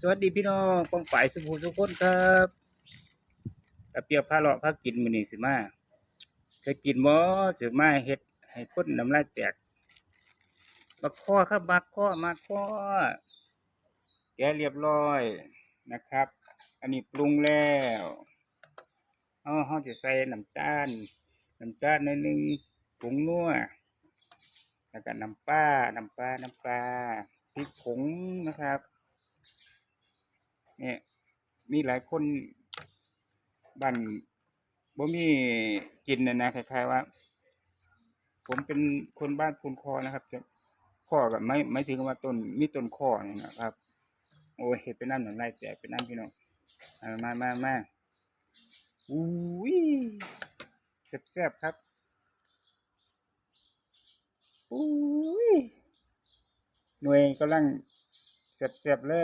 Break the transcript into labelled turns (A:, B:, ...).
A: สวัสดีพี่น้องป้องฝ่ายสุภูสุคนครับกระเปียกพาเลาะพากินมื้อนี้สิมาเคยกินบ่สิมาเฮ็ดให้คนน้ำลายแตกบักข้อครับบักข้อมาข้อแกเรียบร้อยนะครับ อันนี้ปรุงแล้วเอาเฮาจะใส่น้ำตาลน้ำตาลนิดนึงผงนัวแล้วก็น้ำปลาน้ำปลาน้ำปลาพริกผงนะครับ เนี่ยมีหลายคนบ้านบ่มีกินนะนะคล้ายๆว่า ผมเป็นคนบ้านพูนคอนะครับ จะข้อกับไม่ไม่ถึงว่าต้นมีต้นข้อนี่นะครับ โอ้เห็ดเป็นน้ำหนังไรแต่เป็นน้ำพี่น้องมามามาอุ้ยแซ่บๆครับอุ้ยหน่วยกำลังแซ่บๆเลย